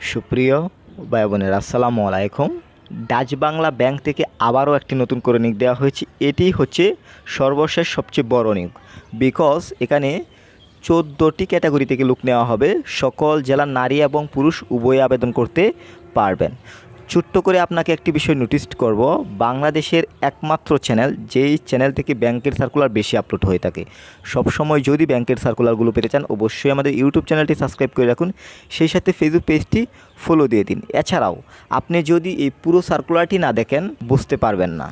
সুপ্রিয় ভাই বোনের, আসসালামু আলাইকুম। ডাচ বাংলা ব্যাংক থেকে আবারও একটি নতুন করে নিয়োগ দেওয়া হয়েছে। এটি হচ্ছে সর্বশেষ সবচেয়ে বড় নিয়োগ। বিকজ এখানে চোদ্দোটি ক্যাটাগরি থেকে লুক নেওয়া হবে। সকল জেলার নারী এবং পুরুষ উভয়ে আবেদন করতে পারবেন। ছোট্ট করে আপনাকে একটি বিষয় নোটিস করব। বাংলাদেশের একমাত্র চ্যানেল যেই চ্যানেল থেকে ব্যাংকের সার্কুলার বেশি আপলোড হয়ে থাকে। সবসময় যদি ব্যাংকের সার্কুলারগুলো পেতে চান, অবশ্যই আমাদের ইউটিউব চ্যানেলটি সাবস্ক্রাইব করে রাখুন। সেই সাথে ফেসবুক পেজটি ফলো দিয়ে দিন। এছাড়াও, আপনি যদি এই পুরো সার্কুলারটি না দেখেন, বুঝতে পারবেন না।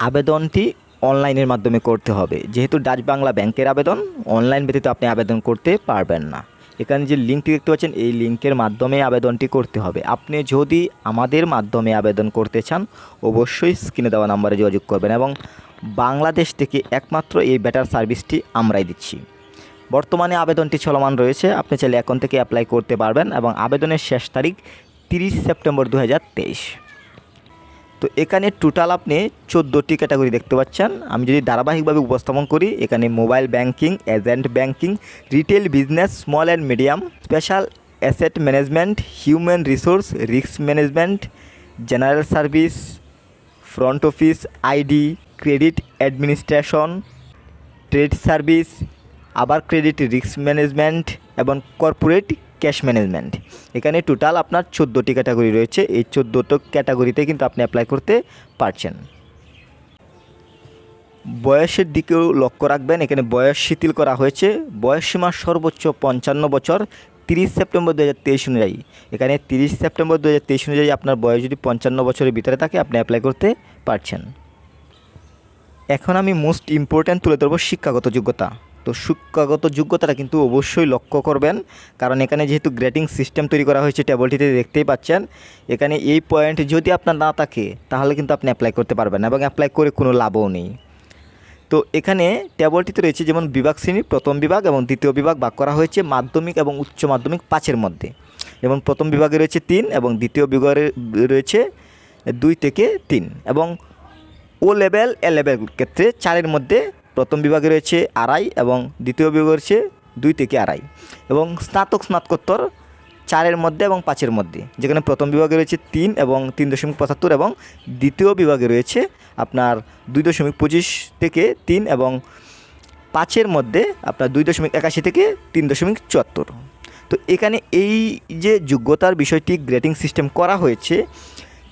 আবেদনটি অনলাইনের মাধ্যমে করতে হবে। যেহেতু ডাচ বাংলা ব্যাংকের আবেদন অনলাইন ব্যতীত আপনি আবেদন করতে পারবেন না। এখানে যে লিঙ্কটি দেখতে পাচ্ছেন, এই লিঙ্কের মাধ্যমে আবেদনটি করতে হবে। আপনি যদি আমাদের মাধ্যমে আবেদন করতে চান, অবশ্যই স্ক্রিনে দেওয়া নাম্বারে যোগাযোগ করবেন এবং বাংলাদেশ থেকে একমাত্র এই বেটার সার্ভিসটি আমরাই দিচ্ছি। বর্তমানে আবেদনটি চলমান রয়েছে, আপনি চাইলে এখন থেকে অ্যাপ্লাই করতে পারবেন এবং আবেদনের শেষ তারিখ তিরিশ সেপ্টেম্বর দু হাজার তেইশ। তো এখানে টোটাল আপনি চোদ্দোটি ক্যাটাগরি দেখতে পাচ্ছেন। আমি যদি ধারাবাহিকভাবে উপস্থাপন করি, এখানে mobile banking agent banking retail business small and medium special asset management human resource risk management general service front office ID credit administration trade service আবার ক্রেডিট রিস্ক ম্যানেজমেন্ট এবং কর্পোরেট ক্যাশ ম্যানেজমেন্ট। এখানে total আপনার চোদ্দোটি category রয়েছে। এই চোদ্দোটো ক্যাটাগরিতে কিন্তু আপনি অ্যাপ্লাই করতে পারছেন। বয়সের দিকেও লক্ষ্য রাখবেন। এখানে বয়স শিথিল করা হয়েছে। বয়স সীমা সর্বোচ্চ পঞ্চান্ন বছর, তিরিশ সেপ্টেম্বর দু হাজার তেইশ অনুযায়ী। এখানে তিরিশ সেপ্টেম্বর দু হাজার তেইশ অনুযায়ী আপনার বয়স যদি পঞ্চান্ন বছরের ভিতরে থাকে, আপনি অ্যাপ্লাই করতে পারছেন। এখন আমি মোস্ট ইম্পর্ট্যান্ট তুলে ধরবো শিক্ষাগত যোগ্যতা। তো শিক্ষাগত যোগ্যতাটা কিন্তু অবশ্যই লক্ষ্য করবেন। কারণ এখানে যেহেতু গ্রেটিং সিস্টেম তৈরি করা হয়েছে টেবলটিতে দেখতেই পাচ্ছেন। এখানে এই পয়েন্ট যদি আপনার না থাকে, তাহলে কিন্তু আপনি অ্যাপ্লাই করতে পারবেন এবং অ্যাপ্লাই করে কোনো লাভও নেই। তো এখানে টেবলটিতে রয়েছে যেমন বিভাগ শ্রেণি, প্রথম বিভাগ এবং দ্বিতীয় বিভাগ ভাগ করা হয়েছে মাধ্যমিক এবং উচ্চ মাধ্যমিক পাঁচের মধ্যে। যেমন প্রথম বিভাগে রয়েছে তিন এবং দ্বিতীয় বিভাগে রয়েছে দুই থেকে তিন এবং ও লেভেল এ লেভেল ক্ষেত্রে চারের মধ্যে প্রথম বিভাগে রয়েছে আড়াই এবং দ্বিতীয় বিভাগে রয়েছে দুই থেকে আড়াই এবং স্নাতক স্নাতকোত্তর চারের মধ্যে এবং পাঁচের মধ্যে, যেখানে প্রথম বিভাগে রয়েছে তিন এবং তিন দশমিক পঁচাত্তর এবং দ্বিতীয় বিভাগে রয়েছে আপনার দুই দশমিক পঁচিশ থেকে তিন এবং পাঁচের মধ্যে আপনার দুই দশমিক একাশি থেকে তিন দশমিক চুয়াত্তর। তো এখানে এই যে যোগ্যতার বিষয়টি গ্রেডিং সিস্টেম করা হয়েছে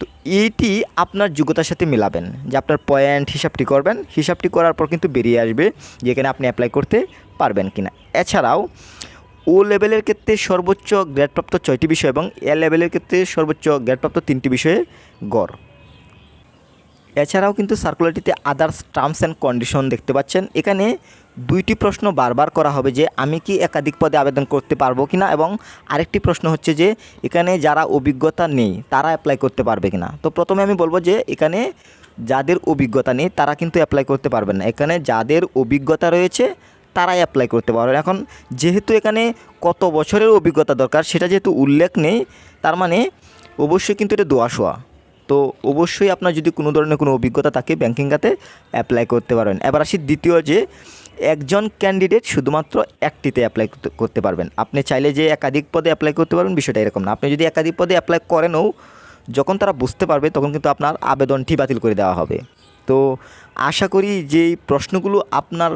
তো এইটি আপনার যোগ্যতার সাথে মেলাবেন, যে আপনার পয়েন্ট হিসাবটি করবেন, হিসাবটি করার পর কিন্তু বেরিয়ে আসবে যেখানে আপনি অ্যাপ্লাই করতে পারবেন কিনা। এছাড়াও ও লেভেলের ক্ষেত্রে সর্বোচ্চ গ্রেডপ্রাপ্ত ছয়টি বিষয় এবং এ লেভেলের ক্ষেত্রে সর্বোচ্চ গ্রেডপ্রাপ্ত তিনটি বিষয়ে গড়। এছাড়াও কিন্তু সার্কুলারটিতে আদার্স টার্মস অ্যান্ড কন্ডিশন দেখতে পাচ্ছেন। এখানে দুইটি প্রশ্ন বারবার করা হবে যে আমি কি একাধিক পদে আবেদন করতে পারব কি না এবং আরেকটি প্রশ্ন হচ্ছে যে এখানে যারা অভিজ্ঞতা নেই, তারা অ্যাপ্লাই করতে পারবে কি না তো প্রথমে আমি বলব যে এখানে যাদের অভিজ্ঞতা নেই, তারা কিন্তু অ্যাপ্লাই করতে পারবেন না। এখানে যাদের অভিজ্ঞতা রয়েছে, তারাই অ্যাপ্লাই করতে পারবেন। এখন যেহেতু এখানে কত বছরের অভিজ্ঞতা দরকার, সেটা যেহেতু উল্লেখ নেই, তার মানে অবশ্যই কিন্তু এটা দোয়া শোয়া তো অবশ্যই আপনার যদি কোনো ধরনের কোনো অভিজ্ঞতা থাকে ব্যাঙ্কিং খাতে অ্যাপ্লাই করতে পারবেন। এবার আসি দ্বিতীয় যে, একজন ক্যান্ডিডেট শুধুমাত্র একটিতে অ্যাপ্লাই করতে পারবেন। আপনি চাইলে যে একাধিক পদে অ্যাপ্লাই করতে পারবেন, বিষয়টা এরকম না। আপনি যদি একাধিক পদে অ্যাপ্লাই করেনও, যখন তারা বুঝতে পারবে, তখন কিন্তু আপনার আবেদনটি বাতিল করে দেওয়া হবে। তো আশা করি যে প্রশ্নগুলো আপনার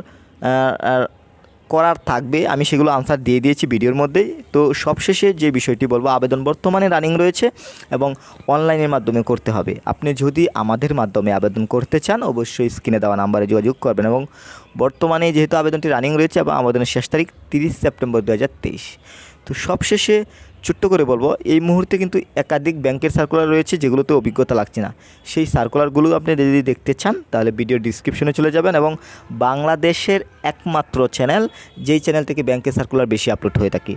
করার থাকবে, আমি সেগুলো আনসার দিয়ে দিয়েছি ভিডিওর মধ্যেই। তো সবশেষে যে বিষয়টি বলব, আবেদন বর্তমানে রানিং রয়েছে এবং অনলাইনের মাধ্যমে করতে হবে। আপনি যদি আমাদের মাধ্যমে আবেদন করতে চান, অবশ্যই স্ক্রিনে দেওয়া নাম্বারে যোগাযোগ করবেন এবং বর্তমানে যেহেতু আবেদনটি রানিং রয়েছে এবং আবেদনের শেষ তারিখ তিরিশ সেপ্টেম্বর দু হাজার তেইশ। তো সবশেষে ছোট্ট করে বলব, এই মুহূর্তে কিন্তু একাধিক ব্যাংকের সার্কুলার রয়েছে যেগুলোতে অভিজ্ঞতা লাগছে না। সেই সার্কুলারগুলো আপনি যদি দেখতে চান, তাহলে ভিডিও ডিসক্রিপশনে চলে যাবেন এবং বাংলাদেশের একমাত্র চ্যানেল যেই চ্যানেল থেকে ব্যাংকের সার্কুলার বেশি আপলোড হয়ে থাকে।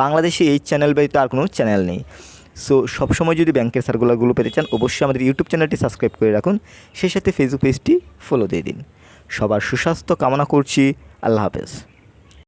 বাংলাদেশে এই চ্যানেল ব্যতীত আর কোনো চ্যানেল নেই। সো সবসময় যদি ব্যাংকের সার্কুলারগুলো পেতে চান, অবশ্যই আমাদের ইউটিউব চ্যানেলটি সাবস্ক্রাইব করে রাখুন। সেই সাথে ফেসবুক পেজটি ফলো দিয়ে দিন। সবার সুস্বাস্থ্য কামনা করছি। আল্লাহ হাফেজ।